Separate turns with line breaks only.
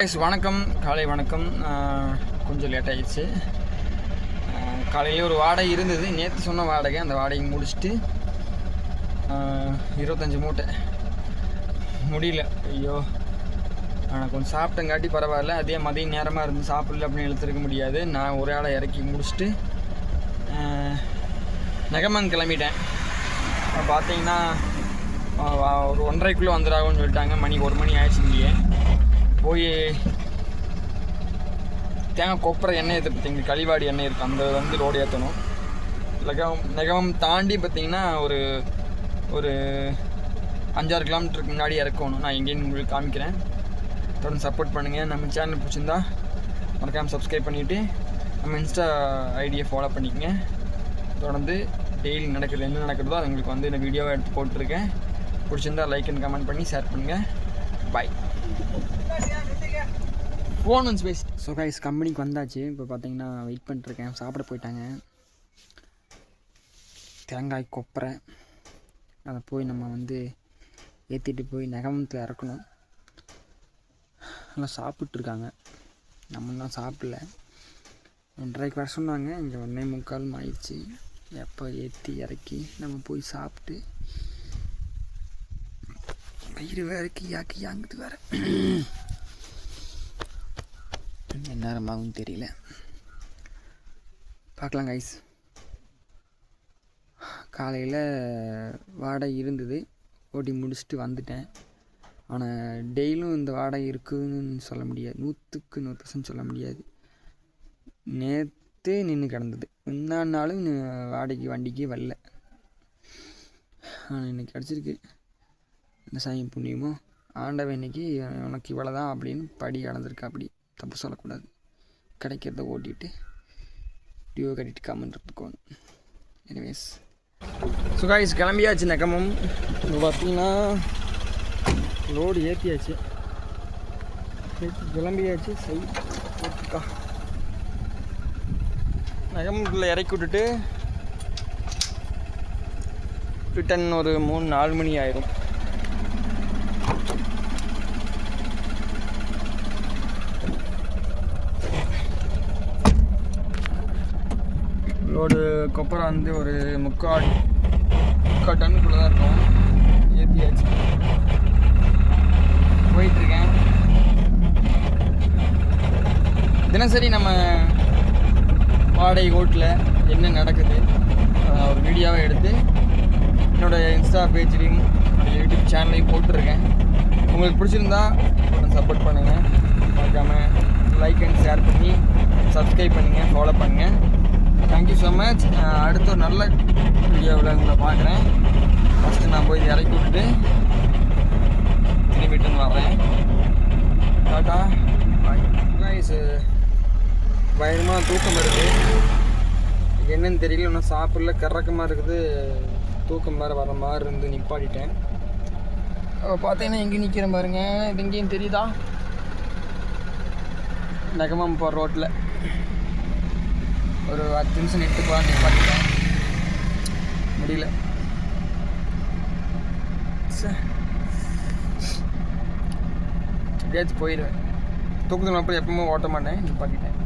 guys, வணக்கம். காலை வணக்கம். கொஞ்சம் லேட் ஆகிடுச்சு காலையிலே ஒரு வாடகை இருந்தது. நேற்று சொன்ன வாடகை. அந்த வாடகை முடிச்சுட்டு இருபத்தஞ்சி மூட்டை. முடியல. ஐயோ. ஆனால் கொஞ்சம் சாப்பிட்டங்காட்டி பரவாயில்ல. அதே மதியம் நேரமாக இருந்து சாப்பிடல அப்படின்னு இழுத்துருக்க முடியாது. நான் ஒரு ஆளை இறக்கி முடிச்சுட்டு ஆஹ், நெகமம் கிளம்பிட்டேன். பார்த்தீங்கன்னா ஒரு ஒன்றரைக்குள்ளே வந்துடாகும்னு சொல்லிட்டாங்க. மணி ஒரு மணி ஆயிடுச்சு இங்கேயே. போய் தேங்காய் கொப்பரை எண்ணெய் இருக்குது பார்த்தீங்க கழிவாடி எண்ணெய் இருக்குது அந்த வந்து ரோடு ஏற்றணும் லெகம் நெகமம் தாண்டி பார்த்தீங்கன்னா ஒரு ஒரு அஞ்சாறு கிலோமீட்டருக்கு முன்னாடி இறக்கணும். நான் எங்கேயும் உங்களுக்கு காமிக்கிறேன். தொடர்ந்து சப்போர்ட் பண்ணுங்கள் நம்ம சேனல் பிடிச்சிருந்தா மறக்காமல் சப்ஸ்கிரைப் பண்ணிவிட்டு நம்ம இன்ஸ்டா ஐடியை ஃபாலோ பண்ணிக்கங்க. தொடர்ந்து டெய்லி நடக்கிறது என்ன நடக்கிறதோ அது உங்களுக்கு வந்து இந்த வீடியோவை எடுத்து போட்டிருக்கேன். பிடிச்சிருந்தா லைக் அண்ட் கமெண்ட் பண்ணி ஷேர் பண்ணுங்கள் பாய் ஃபோன் வந்து ஸ்பேஸ் ஸோ கைஸ் கம்பெனிக்கு வந்தாச்சு. இப்போ பார்த்தீங்கன்னா வெயிட் பண்ணிட்டுருக்கேன். சாப்பிட போயிட்டாங்க. தேங்காய் கொப்பரை. அதை போய் நம்ம வந்து ஏற்றிட்டு போய் நெகமத்தில் இறக்கணும். எல்லாம் சாப்பிட்ருக்காங்க நம்ம தான் சாப்பிடல. ஒன்றரைக்கு வர சொன்னாங்க. இங்கே ஒன்றே முக்கால் ஆயிடுச்சு. எப்போ ஏற்றி இறக்கி நம்ம போய் சாப்பிட்டு கயிறு வேற கியா கியாங்குது வேற? என்ன நேரமாகும் தெரியல. பார்க்கலாம் கைஸ் காலையில் வாடகை இருந்தது. ஓட்டி முடிச்சுட்டு வந்துட்டேன். ஆனால் டெய்லியும் இந்த வாடகை இருக்குதுன்னு சொல்ல முடியாது. நூற்றுக்கு நூறு பர்சன்ட் சொல்ல முடியாது. நேற்று நின்று கிடந்தது. முன்னா வாடகைக்கு வண்டிக்கு வரல. ஆனால் எனக்கு கிடச்சிருக்கு. இந்த சாமி புண்ணியமோ ஆண்டவன் இன்னைக்கு உனக்கு இவ்வளோ தான் அப்படின்னு படி கடந்திருக்கா அப்படி தப்பு சொல்லக்கூடாது. கிடைக்கிறத ஓட்டிட்டு டியூ கட்டிட்டு கமெண்ட்றதுக்கு ஒன்று எனிவேஸ் சுகாயிஸ் கிளம்பியாச்சு நெக்கமும். இப்போ பார்த்தீங்கன்னா லோடு ஏற்றியாச்சு கிளம்பியாச்சு. சரி ஓட்டுக்கா. நெகமுக்குள்ளே இறக்கி விட்டுட்டு ரிட்டன் ஒரு மூணு நாலு மணி ஆயிரும். ரோடு கொப்பரை வந்து ஒரு முக்கால் முக்கால் டன்னுக்குள்ளே தான் இருக்கும் ஏற்றியாச்சு போயிட்டுருக்கேன். தினசரி நம்ம வாடகை ஓட்டில் என்ன நடக்குது ஒரு வீடியோவை எடுத்து என்னோடய இன்ஸ்டா பேஜ்லேயும் யூடியூப் சேனல்லையும் போட்டிருக்கேன். உங்களுக்கு பிடிச்சிருந்தா கொஞ்சம் சப்போர்ட் பண்ணுங்கள் மறக்காமல் லைக் அண்ட் ஷேர் பண்ணி சப்ஸ்கிரைப் பண்ணுங்கள் ஃபாலோ பண்ணுங்கள் தேங்க்யூ ஸோ மச் அடுத்த ஒரு நல்ல வீடியோவில் உங்களை பார்க்குறேன். ஃபஸ்ட்டு நான் போய் இறக்கி விட்டுட்டு திரும்பிட்டு வரேன். டாட்டா பாய்ஸ் கைஸ் பயங்கரமாக தூக்கம் வருது. என்னன்னு தெரியல இன்னும் சாப்பிடல. கறக்கமாக இருக்குது. தூக்கம் வேறு வர மாதிரி இருந்து நிப்பாட்டிட்டேன். அப்போ பார்த்தீங்கன்னா எங்கே நிற்கிறேன் பாருங்க. இது எங்கேயும் தெரியுதா? நகமம் போகிற ரோட்டில் ஒரு பத்து நிமிஷம் நெட்டு போக நிப்பாட்டிட்டேன் முடியல. எப்படியாச்சும் போயிடுவேன். தூக்கத்தில் அப்புறம் எப்பவுமே ஓட்ட மாட்டேன் நிப்பாட்டிட்டேன்